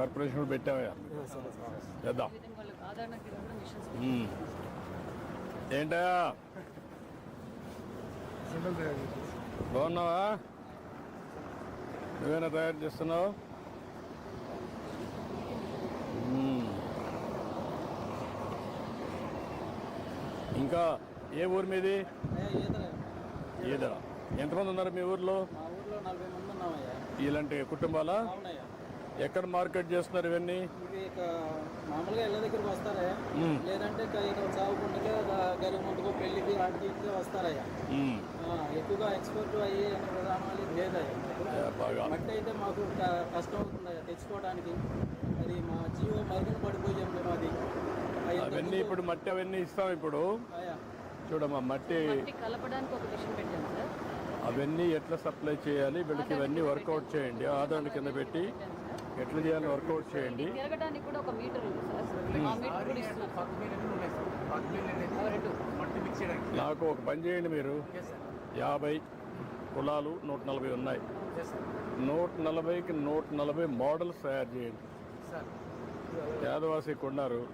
Corporation కూడా పెట్టావా చేద్దాం. విధంగా వాళ్ళకి ఆధార్ నాకు కూడా మిషన్స్ ఉమ్. ఏంటా బాగున్నావా? నువ్వేనా తయారు చేస్తున్నావు. ఇంకా ఏ ఊరు మీది? ఈదర. ఎంతమంది ఉన్నారు మీ ఊర్లో? మా ఊర్లో నలభై మంది ఉన్నామయ్యా. ఇలాంటి కుటుంబాలా? ఎక్కడ మార్కెట్ చేస్తున్నారు ఇవన్నీ? మామూలుగా ఇళ్ళ దగ్గరికి వస్తారయ్యా. లేదంటే ఇక ఇక్కడ చావు పండుగ గరి ముందుకు పెళ్ళికి వాటికి వస్తారయ్యా. ఎక్కువగా ఎక్స్పోర్ట్ అయ్యే విధానాలు లేదయ్యా. మట్టి అయితే మాకు క- కష్టం అవుతుందయ్యా తెచ్చుకోవడానికి. అది మా జీవో మరుగున పడిపోయాం మేము అది ఆ, ఇంతకు అవన్నీ ముందు- ఇప్పుడు మట్టి అవన్నీ ఇస్తాం ఇప్పుడు. చూడమ్మా మట్టి మట్టి కలపడానికి ఒక మిషన్ పెట్టాను సార్. అవన్నీ ఎట్లా సప్లై చేయాలి వీళ్ళకి ఇవన్నీ వర్కౌట్ చేయండి ఆధార్ కింద పెట్టి. ఎట్లా చేయాలి వర్కౌట్ చేయండి. తిరగడానికి కూడా ఒక మీటర్ ఉంది సార్. ఆ మీటర్ కూడా ఇస్తున్నాం రెండు. నాకు ఒక పని చేయండి మీరు. యాభై కులాలు నూట నలభై ఉన్నాయి. నూట నలభైకి నూట నలభై మోడల్స్ తయారు చేయండి. యాదవాసి కొన్నారు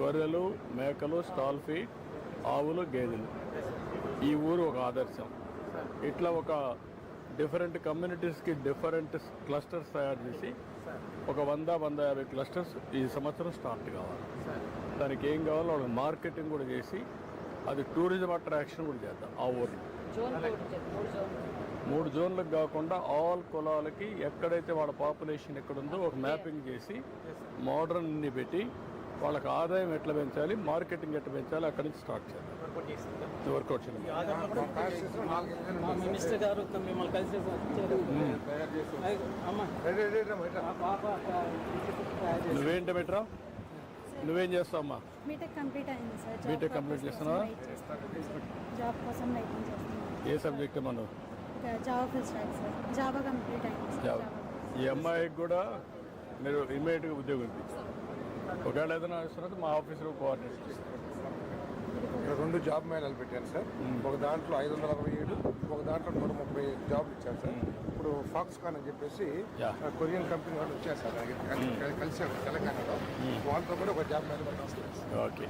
గొర్రెలు మేకలు స్టాల్ ఫీడ్ ఆవులు గేదెలు. ఈ ఊరు ఒక ఆదర్శం. ఇట్లా ఒక డిఫరెంట్ కమ్యూనిటీస్కి డిఫరెంట్ క్లస్టర్స్ తయారు చేసి ఒక వంద వంద యాభై క్లస్టర్స్ ఈ సంవత్సరం స్టార్ట్ కావాలి. దానికి ఏం కావాలో వాళ్ళకి మార్కెటింగ్ కూడా చేసి అది టూరిజం అట్రాక్షన్ కూడా చేద్దాం ఆ చెప్పు, మూడు జోన్ మూడు జోన్లకు కాకుండా ఆల్ కులాలకి ఎక్కడైతే వాళ్ళ పాపులేషన్ ఎక్కడుందో ఒక మ్యాపింగ్ చేసి మోడర్న్ని పెట్టి వాళ్ళకి ఆదాయం ఎట్లా పెంచాలి మార్కెటింగ్ ఎట్లా పెంచాలి అక్కడి నుంచి స్టార్ట్ చేద్దాం. వర్కౌట్ మినిస్టర్ గారు ఒక మిమ్మల్ని కలిసి నువ్వేంటి బెటరా నువ్వేం చేస్తావు అమ్మా? బీటెక్ కంప్లీట్ అయింది సార్. బీటెక్ కంప్లీట్ చేస్తున్నావా? జాబ్ కోసం చేస్తున్నాను. ఏ సబ్జెక్ట్ మనం జాబ్ కంప్లీట్ అయింది జాబ్ ఈ అమ్మాయికి కూడా మీరు ఇమీడియట్గా ఉద్యోగం ఇప్పించారు ఒకవేళ ఏదైనా ఇస్తున్నట్టు మా ఆఫీస్లో కోఆర్డినేట్ చేస్తారు ఇక్కడ రెండు జాబ్ మేళాలు పెట్టాను సార్. ఒక దాంట్లో ఐదు వందల అరవై ఏడు ఒక దాంట్లో నూట ముప్పై జాబ్లు ఇచ్చారు సార్. ఇప్పుడు ఫాక్స్కాన్ అని చెప్పేసి కొరియన్ కంపెనీ వాళ్ళు వచ్చారు సార్. కలిసి కలిసారు తెలంగాణలో. వాళ్ళతో కూడా ఒక జాబ్ మేళ ఓకే.